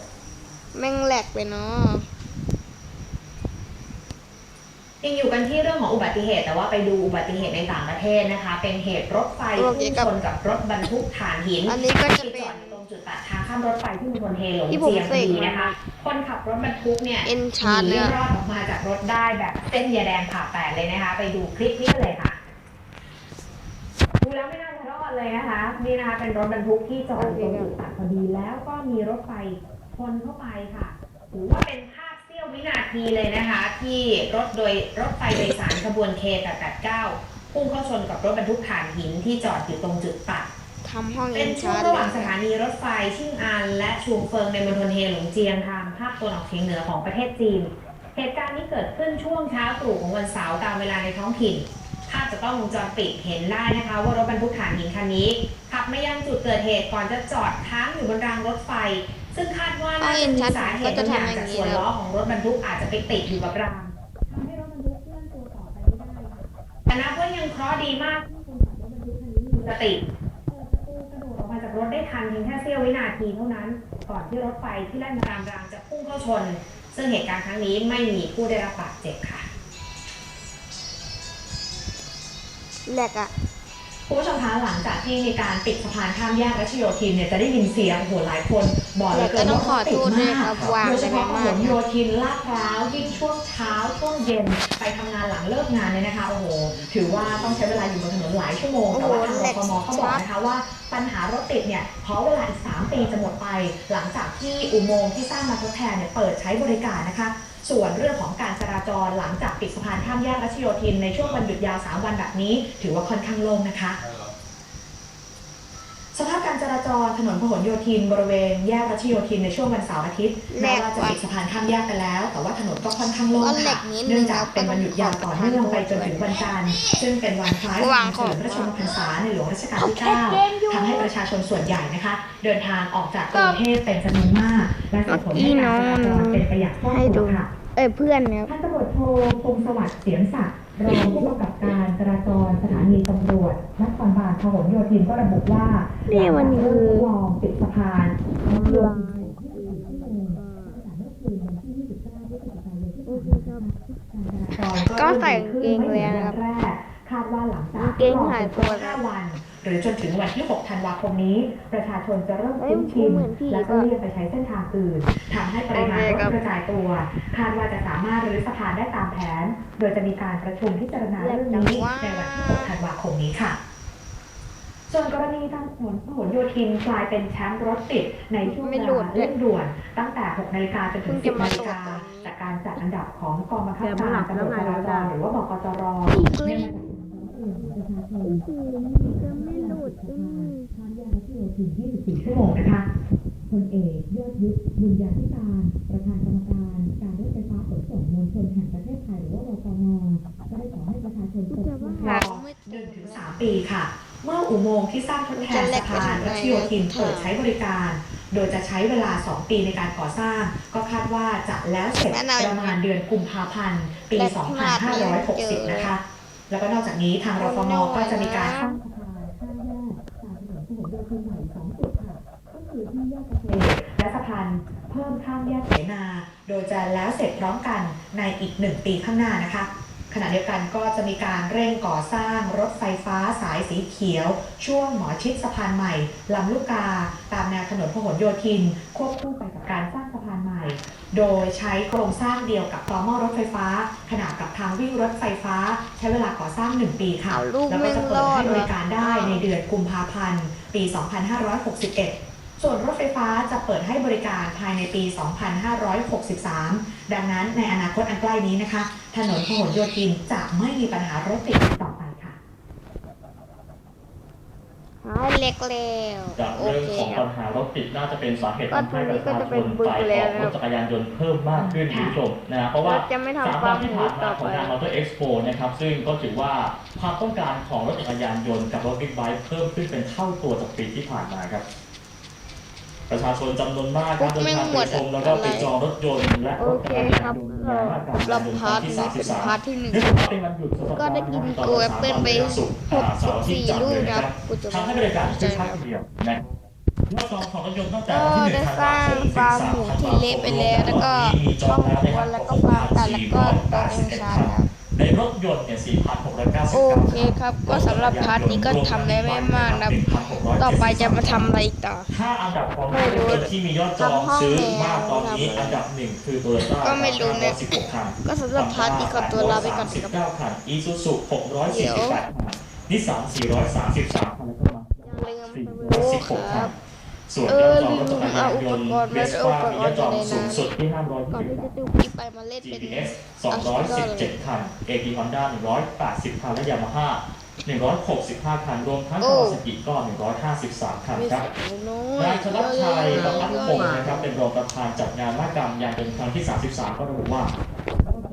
[SPEAKER 2] แม่งแหลกไปเนาะ
[SPEAKER 10] ยังอยู่กันที่เรื่องของอุบัติเหตุ แต่ว่าไปดูอุบัติเหตุในต่างประเทศนะคะ เป็นเหตุรถไฟ
[SPEAKER 2] โอเค
[SPEAKER 10] พุ่ง
[SPEAKER 2] ครับ
[SPEAKER 10] ชนกับรถบรรทุกถ่านหิน
[SPEAKER 2] อันนี้ก็จะ
[SPEAKER 10] ที่
[SPEAKER 2] เป็
[SPEAKER 10] จ
[SPEAKER 2] น
[SPEAKER 10] อดอยู่ตรงจุดตัดทางข้ามรถไฟที่มณฑลเฮหลง
[SPEAKER 2] ที่ผม
[SPEAKER 10] เจียงพอดี
[SPEAKER 2] เสกมา
[SPEAKER 10] นะคะ คนขับรถบรรทุกเนี่ย
[SPEAKER 2] เอ็นชาร์จ
[SPEAKER 10] หนี
[SPEAKER 2] เนี่ย
[SPEAKER 10] รอดออกมาจากรถได้แบบเส้นยาแดงผ่าแปดเลยนะคะ ไปดูคลิปนี้กันเลยค่ะดูแล้วไม่น่าจะรอดเลยนะคะนี่นะคะเป็นรถบรรทุกที่จอดอยู่ตรงจุดตัดพอดีแล้วก็มีรถไฟชนเข้าไปค่ะถือว่าเป็นภาพเสี้ย ววินาทีเลยนะคะ ที่รถโดยรถไฟโดยสารขบวนเค889พุ่งเข้าชนกับรถบรรทุกถ่านหินที่จอดอยู่ตรงจุดตัด
[SPEAKER 2] ทำห้อง
[SPEAKER 10] เป็
[SPEAKER 2] เอ็
[SPEAKER 10] น
[SPEAKER 2] น
[SPEAKER 10] ช่ว
[SPEAKER 2] ชางร์
[SPEAKER 10] ระหว่าง
[SPEAKER 2] เลย
[SPEAKER 10] สถานีรถไฟชิ่งอัน และชูเฟิงในมณฑลเฮหลงเจียงทางภาคตะวันออกเฉียงเหนือของประเทศจีน เหตุการณ์นี้เกิดขึ้นช่วงเช้าตรู่ของวันเสาร์ตามเวลาในท้องถิ่นภาพจากกล้องวงจรปิดเห็นได้นะคะ ว่ารถบรรทุกถ่านหินคันนี้ขับมายังจุดเกิดเหตุก่อนจะจอดค้างอยู่บนรางรถไฟ ซึ่งคาดว่าน่าจะมีสาเหตุบางอย่างจากส่วนล้อของรถบรรทุกอาจจะไปติดอยู่กับรางทำให้รถบรรทุกเคลื่อนตัวต่อไปไม่ได้ค่ะแต่นับว่ายังเคราะห์ดีมากที่คนขับรถบรรทุกคันนี้มีสติเปิดประตูกระโดดออกมาจากรถได้ทันเพียงแค่เสี้ยววินาทีเท่านั้น ก่อนที่รถไฟที่แล่นมาตามรางจะพุ่งเข้าชน ซึ่งเหตุการณ์ครั้งนี้ไม่มีผู้ได้รับบาดเจ็บค่ะ
[SPEAKER 2] แหลกอะ
[SPEAKER 10] คุณผู้ชมคะหลังจากที่มีการปิดสะพานข้ามแยกรัชโยธินเนี่ยจะได้ยินเสียงโอ้โหหลายคนบอกเหลยเกิน
[SPEAKER 2] แล้วก็ต้อง
[SPEAKER 10] ว่า
[SPEAKER 2] ขอโทษด้วยครับวาง
[SPEAKER 10] โดยเฉพาะ
[SPEAKER 2] ไป
[SPEAKER 10] พ
[SPEAKER 2] ไม่
[SPEAKER 10] ห
[SPEAKER 2] มาก
[SPEAKER 10] ลโยธินลาดพร้าวยิ่งช่วงเช้าช่วงเย็นไปทำงานหลังเลิกงานเนี่ยนะคะโอ้โหถือว่าต้องใช้เวลาอยู่บนถนนหลายชั่วโมงแต่ว่าทางรฟมเขาบอกนะคะว่าปัญหารถติดเนี่ยเพราะเวลาอีก 3 ปีจะหมดไป หลังจากที่อุโมงค์ที่สร้างมาทดแทนเนี่ยเปิดใช้บริการนะคะ ส่วนเรื่องของการจราจรหลังจากปิดสะพานข้ามแยกรัชโยธินในช่วงวันหยุดยาว3วันแบบนี้ ถือว่าค่อนข้างโล่งนะคะ สภาพการจราจรถนนพหลโยธิน บริเวณแยกรัชโยธินในช่วงวันเสาร์อาทิตย์
[SPEAKER 2] แหล
[SPEAKER 10] แม้
[SPEAKER 2] ก
[SPEAKER 10] ว่าจะ
[SPEAKER 2] ว่ะ
[SPEAKER 10] ปิดสะพานข้ามแยกไปแล้ว แต่ว่าถนนก็ค่อนข้างโล่ง
[SPEAKER 2] ก็แหล
[SPEAKER 10] ค่ะ
[SPEAKER 2] กนิดนึง
[SPEAKER 10] เนื่องจากเป็นวันหยุดยาวต่อเนื่องไปจนถึงวันจันทร์ซึ่งเป็นวันคล้าย
[SPEAKER 2] ระห
[SPEAKER 10] วั
[SPEAKER 2] ว่าง
[SPEAKER 10] นเฉลิมพระชนมพรรษาในหลวงรัชกาลที่9ทำให้ประชาชนส่วนใหญ่นะคะ เดินทางออกจากกรุงเทพเป็นจำนวนมากและส่งผลให้การจราจรเป็นไปอย่างคล่อง
[SPEAKER 2] ให้
[SPEAKER 10] ตั
[SPEAKER 2] ดู
[SPEAKER 10] วค่ะ
[SPEAKER 2] เอ้ยเพื่อนเนี่ย
[SPEAKER 10] พันตำรวจโทพงศวัสดิ์เสียมศักดิ์รองผู้กำกับการจราจรสถานีตำรวจนครบาลพหลโยธินก็ระบุว่า
[SPEAKER 2] นี่มันคือ
[SPEAKER 10] หลังจากเริ่มทดลองปิดสะพานรถยนต์จราจรก็
[SPEAKER 2] ก็ใส่กางเกงเลยนะครับ
[SPEAKER 10] แรกคาดว่าหลังจาก
[SPEAKER 2] กางเกงหายตัวแล้ว
[SPEAKER 10] 5วัน หรือจนถึงวันที่ 6 ธันวาคมนี้ ประชาชนจะเริ่ม
[SPEAKER 2] เอ้ย
[SPEAKER 10] คุ้นชิน
[SPEAKER 2] เหมือนพี่
[SPEAKER 10] และก็เลี่ยงไปใช้เส้นทางอื่นทำให้ปริมาณรถกระจายตัว คาดว่าจะสามารถรื้อสะพานได้ตามแผน โดยจะมีการประชุมพิจารณาเรื่องนี้ในวันที่ 6 ธันวาคมนี้ค่ะส่วนกรณีทางถนนพหลโยธินกลายเป็นแชมป์รถติดในช่วงเว
[SPEAKER 2] ไม่หลุ
[SPEAKER 10] ลา
[SPEAKER 2] ด
[SPEAKER 10] เร่งด่วน ตั้งแต่ 6 นาฬิกาจนถึง
[SPEAKER 2] เพิ่งจะ
[SPEAKER 10] 10
[SPEAKER 2] มา
[SPEAKER 10] นาฬิกา
[SPEAKER 2] ตรวจ
[SPEAKER 10] จากการจัดอันดับของกองบังคับ
[SPEAKER 2] แต่
[SPEAKER 10] การ
[SPEAKER 2] มันหลับ
[SPEAKER 10] ตำรวจ
[SPEAKER 2] แล้วไง
[SPEAKER 10] จราจรหรือว่าบกจร
[SPEAKER 2] กลิ้งสี่จะไม่ห ลุดอืม
[SPEAKER 1] ข้ามแยกรัชโยธิน24ชั่วโมงนะคะพลเอกยอดยุทธบุญญาธิการประธานกรรมการการรถไฟฟ้าขนส่งมวลชนแห่งประเทศไทยหรือว่ารฟมก็ได้ขอให้ประชาชน
[SPEAKER 2] กู
[SPEAKER 1] ตก
[SPEAKER 2] จะว่า
[SPEAKER 1] ลง
[SPEAKER 2] หาไม่
[SPEAKER 10] ห
[SPEAKER 2] ถู
[SPEAKER 10] นึ่ง
[SPEAKER 2] ก
[SPEAKER 10] ถึงสามปีค่ะ เมื่ออุโมงค์ที่สร้างทดแทนสะพานรัชโยธินเปิดใช้บริการ โดยจะใช้เวลา 2 ปีในการก่อสร้าง ก็คาดว่าจะแล้วเสร็จประมาณเดือนกุมภาพันธ์ปี 2560 นะคะ แล้วก็นอกจากนี้ทางรฟมก็จะมีการสร้าง
[SPEAKER 1] แยกเกษตร
[SPEAKER 10] และสะพานเพิ่มข้ามแยกเสนา โดยจะแล้วเสร็จพร้อมกันในอีกหนึ่งปีข้างหน้านะคะ ขณะเดียวกันก็จะมีการเร่งก่อสร้างรถไฟฟ้าสายสีเขียว ช่วงหมอชิดสะพานใหม่ลำลูกกา ตามแนวถนนพหลโยธิน ควบคู่ไปกับการสร้างสะพานใหม่ โดยใช้โครงสร้างเดียวกับต่อหม้อรถไฟฟ้า ขนาดกับทางวิ่งรถไฟฟ้า ใช้เวลาก่อสร้าง 1 ปีค่ะ แล้วก็จะเปิดให้บ
[SPEAKER 2] ริ
[SPEAKER 10] การได้ในเดือนกุมภาพันธ์ ปี 2561 ส่วนรถไฟฟ้าจะเปิดให้บริการภายในปี 2563 ดังนั้นในอนาคตอันใกล้นี้นะคะ ถนนพหลโยธินจะไม่มีปัญหารถติดต่อไปค่ะ
[SPEAKER 2] หายเล็กแล้ว
[SPEAKER 9] จาก
[SPEAKER 2] โอ
[SPEAKER 9] เรื่อง
[SPEAKER 2] เค
[SPEAKER 9] ของ
[SPEAKER 2] ครั
[SPEAKER 9] ปั
[SPEAKER 2] บ
[SPEAKER 9] ญหารถติดน่าจะเป็นสาเหตุ
[SPEAKER 2] ก็
[SPEAKER 9] ทำให้ประชา
[SPEAKER 2] ตรงนี้ก็จะ
[SPEAKER 9] ช
[SPEAKER 2] เป็น
[SPEAKER 9] น
[SPEAKER 2] บึก
[SPEAKER 9] ไปอ
[SPEAKER 2] แล้
[SPEAKER 9] อ
[SPEAKER 2] ว
[SPEAKER 9] ก
[SPEAKER 2] นะ
[SPEAKER 9] รถจักรยานยนต์เพิ่มมากขึ้นคุณผู้ชมนะเพราะว่า
[SPEAKER 2] เราจะไม่ทำ
[SPEAKER 9] สาม
[SPEAKER 2] ควา
[SPEAKER 9] วั
[SPEAKER 2] ม
[SPEAKER 9] นที่ผ่าน
[SPEAKER 2] ต่
[SPEAKER 9] มา
[SPEAKER 2] อ
[SPEAKER 9] ของ
[SPEAKER 2] ไป
[SPEAKER 9] งานมอเตอร์เอ็กซ์โปนะครับซึ่งก็ถือว่าความต้องการของรถจักรยานยนต์กับรถบิ๊กไบค์เพิ่มขึ้นเป็นเท่าตัวจากปีที่ผ่านมาครับ ประชาชนจำนวนมากครับเดินทางไปชมแล้วก็ไปจองรถยนต์และ
[SPEAKER 2] โอ
[SPEAKER 9] รถ
[SPEAKER 2] เค
[SPEAKER 9] จักรยาน
[SPEAKER 2] ครับ
[SPEAKER 9] ยนต์
[SPEAKER 2] ก็
[SPEAKER 9] ในมหกรรม
[SPEAKER 2] รับ
[SPEAKER 9] ยนต์
[SPEAKER 2] พาร์ท
[SPEAKER 9] ที่
[SPEAKER 2] นี้เป็น
[SPEAKER 9] 33
[SPEAKER 2] พาร์ทที่หนึ่ง
[SPEAKER 9] เนื่องจากว่าเป็นวันหยุดสุดสัป
[SPEAKER 2] ก็
[SPEAKER 9] ดาห์
[SPEAKER 2] ได้กิน
[SPEAKER 9] ตล
[SPEAKER 2] โก
[SPEAKER 9] อด
[SPEAKER 2] แอปเปิลไป
[SPEAKER 9] ศุกร์อ่าเสาร์อาทิตย์จัดเลยนะครับ
[SPEAKER 2] กูจะ
[SPEAKER 9] ทำให้บริการคึกคักทีเดียวนะยอดจองของรถยนต์ตั้งแต่วันที่หนึ่งธันวาคมถึง
[SPEAKER 2] ก็ได้
[SPEAKER 9] สาม
[SPEAKER 2] สร้าง
[SPEAKER 9] ธันวาคม
[SPEAKER 2] ฟาร์มหมูที่เละไปแล้วแล้วก็
[SPEAKER 9] มีจองแล้วนะครับ
[SPEAKER 2] แล้วก็ฟาร์มไก่แล้วก็โต๊ะองศาครับ
[SPEAKER 9] ในรถยนต์เนี่ย4,699
[SPEAKER 2] โอเคครับ ก็สำหรับพาร์ทนี้ก็ทำได้ไม่มากนะต่อไปจะมาทำอะไรอีกต่อ
[SPEAKER 9] ถ้าอันดับของ
[SPEAKER 2] ไม่
[SPEAKER 9] รถ
[SPEAKER 2] รู้
[SPEAKER 9] ยนต์ที่มียอดจอง
[SPEAKER 2] ทำห้อง
[SPEAKER 9] ซื้อ
[SPEAKER 2] แมว
[SPEAKER 9] มากตอนนี้
[SPEAKER 2] ทำอะไร
[SPEAKER 9] อันดับหนึ่งคือโตโยต้า
[SPEAKER 2] ก็ไม่รู้เนี่ย
[SPEAKER 9] 16คัน
[SPEAKER 2] ก็สำหรับพาร์ทนี้ขอตัวลาไปก่อนครับ
[SPEAKER 9] 39คันอีซูซุ
[SPEAKER 2] เดี๋ยว
[SPEAKER 9] 648คันนิสสัน433คันแล้วก็มา
[SPEAKER 2] อย่าลืมไปดู
[SPEAKER 9] 416
[SPEAKER 2] ค
[SPEAKER 9] คั
[SPEAKER 2] รั
[SPEAKER 9] น
[SPEAKER 2] บ
[SPEAKER 9] ส่วน
[SPEAKER 2] เอ
[SPEAKER 9] อ
[SPEAKER 2] อ
[SPEAKER 9] ดจองรถจักรยานยนต์
[SPEAKER 2] ลืมเอาอุปกรณ์มาด้วย
[SPEAKER 9] ป้า
[SPEAKER 2] อุปกรณ์
[SPEAKER 9] มียอดจอง
[SPEAKER 2] ในนั้นก่อนที่จะดูคลิปไปมาเล่นเป็น
[SPEAKER 9] GPS 217 คัน AP Honda 180 คัน และ Yamaha 165 คัน รวมทั้ง
[SPEAKER 2] โอ้
[SPEAKER 9] คาวาซากิก็ 153 คันครับ
[SPEAKER 2] ใส่โน้
[SPEAKER 9] นายชลัชัยประพัฒพงศ์นะครับ เป็นรองประธานจัดงานมหกรรมยานยนต์ครั้งที่ 33 ก็ระบุว่า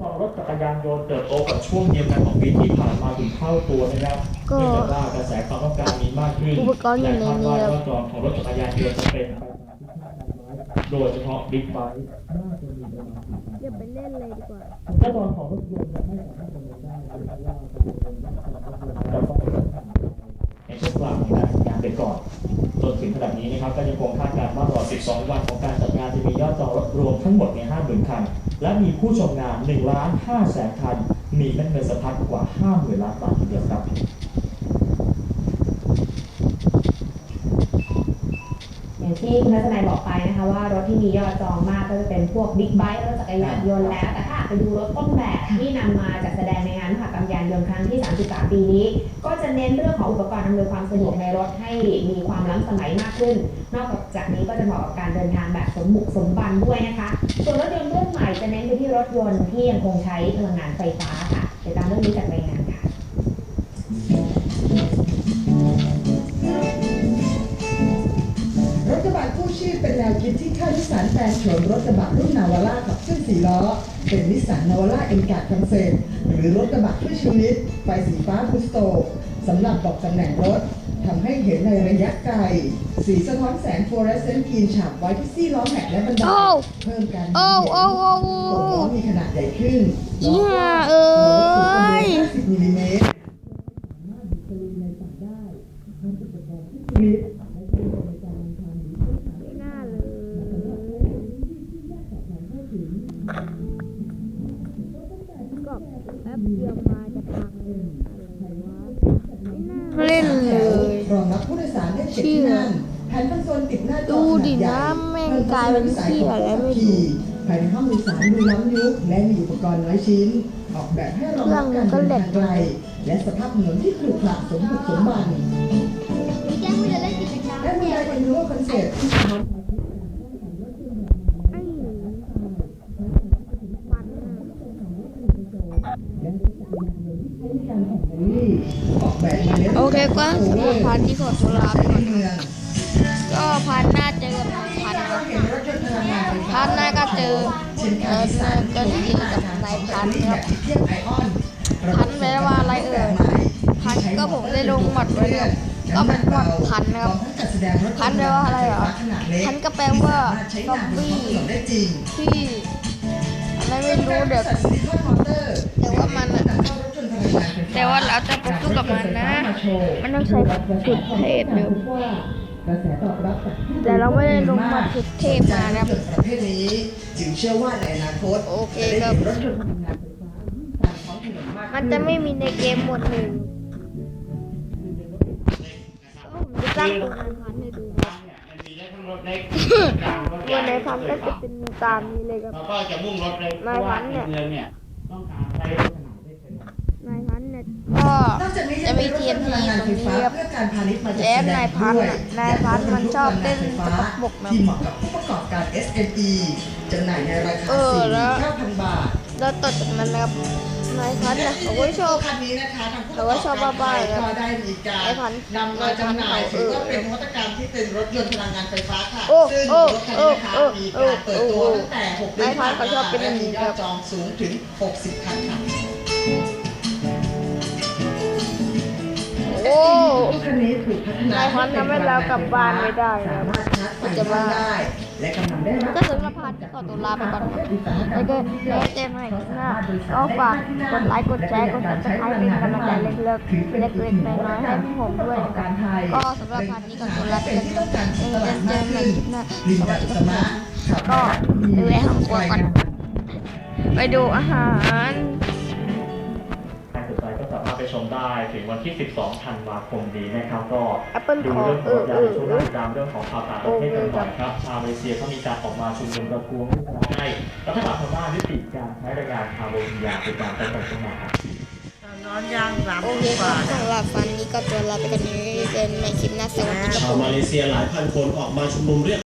[SPEAKER 9] องรถจักรยานยนต์เติบโตกว่าช่วงเดียวกันของปีที่ผ่านมาถึงเท่าตัวนะครับ
[SPEAKER 2] ก็
[SPEAKER 9] เนื่องจากว่ากระแสความต้องการมีมากขึ้น
[SPEAKER 2] อุปกรณ์อยู่
[SPEAKER 9] และ
[SPEAKER 2] ใน
[SPEAKER 9] คาด
[SPEAKER 2] นี้
[SPEAKER 9] ว่า
[SPEAKER 2] ครับ
[SPEAKER 9] ยอดจองของรถจักรยานยนต์จะเป็นไปตามที่คาดการไว้โดยเฉพาะบิ๊กไบค์น่าจะมีประมาณ4,000
[SPEAKER 2] อย่าไปเล่นเลยดีกว่า
[SPEAKER 9] ขั้นตอนของรถยนต์ยังไม่สามารถดำเนินได้เพราะว่าจะเป็นยอดจองรถยนต์จะต้องเป็นในช่วงกลางของการจัดงานไปก่อนจนถึงขณะนี้นะครับก็ยังคงคาดการณ์ว่าตลอด 12 วันของการจัดงานจะมียอดจองรถรวมทั้งหมดใน 50,000 คัน และมีผู้ชมงาน1ล้าน5แสนคัน มีเม็ดเงินสะพัดกว่า 50,000 ล้านบาททีเดียวครับ
[SPEAKER 10] อย่างที่คุณทัศนัยบอกไปนะคะว่ารถที่มียอดจองมากก็จะเป็นพวกบิ๊กไบค์รถจักรยานยนต์แล้วแต่ ไปดูรถต้นแบบที่นำมาจัดแสดงในงานมหกรรมยานยนต์ครั้งที่ 33 ปีนี้ ก็จะเน้นเรื่องของอุปกรณ์อำนวยความสะดวกในรถให้มีความล้ำสมัยมากขึ้น นอกจากนี้ก็จะเหมาะกับการเดินทางแบบสมบุกสมบันด้วยนะคะ ส่วนรถยนต์รุ่นใหม่จะเน้นไปที่รถยนต์ที่ยังคงใช้พลังงานไฟฟ้าค่ะติดตามเรื่องนี้จากรายงาน
[SPEAKER 11] เป็นแนวคิดที่ค่ายนิสสันแฟนโฉมรถกระบะรุ่นนาวาร่าขับเคลื่อนสี่ล้อ เป็นนิสสันนาวาร่าเอ็นการ์ดคอนเซ็ปต์หรือรถกระบะช่วยชีวิตไฟสีฟ้าบุสโตสำหรับบอกตำแหน่งรถทำให้เห็นในระยะไกล สีสะท้อนแสงฟลูออเรสเซนต์กรีนฉาบไว้ที่ซี่ล้อแม็กและบันได
[SPEAKER 2] โอ้
[SPEAKER 11] เพิ่มการม
[SPEAKER 2] โอ้
[SPEAKER 11] องเห็น
[SPEAKER 2] โอ้โอ้โอ้
[SPEAKER 11] ตัวล้อมีขนาดใหญ่ขึ้น
[SPEAKER 2] อีห่าเอ้ย
[SPEAKER 11] 50มิลลิเมตรสามารถบุกตะลุยในป่าได้พร้อมอุปกรณ์ทุ ที่นั่ง
[SPEAKER 2] แผ่
[SPEAKER 11] นคอนโซลติดหน้าจอ
[SPEAKER 2] ดูดิ
[SPEAKER 11] ขนาใหญ่
[SPEAKER 2] นะแม่งกลายเป็นเหี้ยแล้วไม่รู้
[SPEAKER 11] ภายในห้องโดยสารดูล้ำยุคและมีอุปกรณ์น้อยชิ้น ออกแบบให้รองรับการเดินทางไกลและสภาพถนนที่ขรุขระสมบุกสมบัน
[SPEAKER 2] มีแก้มือเล่นกิจกรรม
[SPEAKER 11] และมีการเรียนรู้คอนเซ็ปต์ที่พร้
[SPEAKER 2] โอเคก็สำหรับพันที่ขอตัวลาไปก่อนก็พันหน้าเจอกันพันครับ
[SPEAKER 11] เห็นรถยนต์พลังงาน
[SPEAKER 2] นหน้าก็เจอ
[SPEAKER 11] เช่น
[SPEAKER 2] เอ
[SPEAKER 11] การ
[SPEAKER 2] อก็เจอกับนายพันครับพันแปลว่าอะไรเอ่ยพันก็ผมได้ลงหมัดไว้ครับก็เป็นหมัดพันครับพันแปลว่าอะไรเหรอพันก็แปลว่าซอมบี้ที่อะไรไม่รู้เดี๋ยวแต่ว่ามันอะ แต่ว่าเราจะไปสู้กับมันนะ มันต้องใช้ชุดเทพเดี๋ยว
[SPEAKER 11] กระแสตอบรับจากผู้
[SPEAKER 2] แต่เราไม่ได้ลงมาชุดเทพมานะครับ
[SPEAKER 11] ประเภทนี้จึงเชื่อว่าในอนาคต
[SPEAKER 2] โอเค
[SPEAKER 11] จะ
[SPEAKER 2] ครั
[SPEAKER 11] ได้
[SPEAKER 2] บ
[SPEAKER 11] เห็นรถยนต์พลังงานไฟฟ้าตามท้องถนนมาก
[SPEAKER 2] มันจะไม่มีในเกมหมดหนึ่งก็ผมจะสร้างตัวนายพันให้ดูครับ
[SPEAKER 12] มันมีได้ทั้งรถเล็กกลางรถให
[SPEAKER 2] ตั
[SPEAKER 12] ญ่
[SPEAKER 2] วนายพันก็จะเป็นตามนี้เลยครับ
[SPEAKER 12] เราก็จะมุ่งรถเล็กเพ
[SPEAKER 2] นาย
[SPEAKER 12] ราะ
[SPEAKER 2] พั
[SPEAKER 12] ว่าน
[SPEAKER 2] เนี่ย
[SPEAKER 12] ในเมืองเนี่ยต้องการใช้ ก็น
[SPEAKER 11] อกจากนี้
[SPEAKER 2] จะ
[SPEAKER 11] ยัง
[SPEAKER 2] มี
[SPEAKER 11] มีรถ
[SPEAKER 2] เที
[SPEAKER 11] ย
[SPEAKER 2] ย
[SPEAKER 11] น
[SPEAKER 2] น
[SPEAKER 11] ต์พ
[SPEAKER 2] ที
[SPEAKER 11] ลังงาน
[SPEAKER 2] ตร
[SPEAKER 11] ไฟ
[SPEAKER 2] ง
[SPEAKER 11] ฟ้า
[SPEAKER 2] นี้ครับ
[SPEAKER 11] เพื่อการพาณิชย์มาจัด
[SPEAKER 2] และ
[SPEAKER 11] แสด
[SPEAKER 2] นางยพัน
[SPEAKER 11] ด้วย
[SPEAKER 2] น่ะนายพันมันชอบเต้น
[SPEAKER 11] และ
[SPEAKER 2] ตะบกนะ
[SPEAKER 11] ที่เหมาะกับผู้ประกอบการ SME จำหน่ายในราคา
[SPEAKER 2] เออแล้ว
[SPEAKER 11] 49,000บาท
[SPEAKER 2] แล้วต่อจากนั้นนะครับนายพันเนี่ยเขาก็ชอบ
[SPEAKER 11] คันนี้นะคะทางผู้
[SPEAKER 2] แต่ว่าชอบบ้าๆ
[SPEAKER 11] ก็
[SPEAKER 2] นะ
[SPEAKER 11] ได้มีการ
[SPEAKER 2] ไอ้พัน
[SPEAKER 11] นำมาจำหน่าย
[SPEAKER 2] ไอ้พัน
[SPEAKER 11] ถือว่าเป็นนวัตกรรมที่เป็นรถยนต์พลังงานไฟฟ้าค่ะ
[SPEAKER 2] โอ้
[SPEAKER 11] ซึ่ง
[SPEAKER 2] โอ้
[SPEAKER 11] รถคันนี้นะคะ
[SPEAKER 2] โอ้
[SPEAKER 11] มีการเปิดตัว
[SPEAKER 2] โอ้
[SPEAKER 11] ตั้งแต่ 6 เดือน
[SPEAKER 2] ไอ้พันก็ชอบเป็นอย่างนี้
[SPEAKER 11] และมีย
[SPEAKER 2] ครั
[SPEAKER 11] อบดจองสูงถึง 60 คันค่ะ ถคันนี้ถูกพัฒนานา
[SPEAKER 2] ยพันทำให้เรากลับบ้านไม่ได้นะ
[SPEAKER 11] สามารถชาร์จไฟบ้านได้ และกำลังได้รับ
[SPEAKER 2] ก็สำหรับพาร์ทที่ขอตัวลาไปก่อนครับแล้วก็แล้วเจอกันใหม่คลิปหน้าก็ฝากกดไลค์กดแชร์กดติดตามเป็นกำลังใจเล็กๆเล็กๆน้อยๆให้พวกผมด้วยนะครับก็สำหรับพาร์ทนี้ขอตัวลาไปก่อนครับแล้วเจอกันใหม่คลิปหน้าสวัสดีครับก็ดูแลห้องครัวก่อนไปดูอาหาร
[SPEAKER 9] ใคร ชมได้ถึงวันที่ 12 ธันวาคมนี้นะครับ ก็
[SPEAKER 2] Apple
[SPEAKER 9] ดู
[SPEAKER 2] ขอ
[SPEAKER 9] เรื่อง
[SPEAKER 2] เอ
[SPEAKER 9] ของ
[SPEAKER 2] อ
[SPEAKER 9] รถ
[SPEAKER 2] เอยา
[SPEAKER 9] น
[SPEAKER 2] อ
[SPEAKER 9] ในช่วง
[SPEAKER 2] เอ
[SPEAKER 9] หน้า
[SPEAKER 2] อ
[SPEAKER 9] ติดตามเรื่องของข่าวต่างประเทศกันหน่อยครับ ชาวมาเลเซียเขามีการออกมาชุมนุมประท้วงให้รัฐบาลพม่ายุติการใช้แรงงานชาวโรฮิงญาเป็นการตั้งแต่ต้นมาครับ
[SPEAKER 2] โอเคครับสำหรับวันนี้ก็ตัวลาไปกันนี้เจอกันใหม่คลิปหน้าสวัสดีครับ
[SPEAKER 7] ชาวมาเลเซียหลายพันคนออกมาชุมนุมเรียก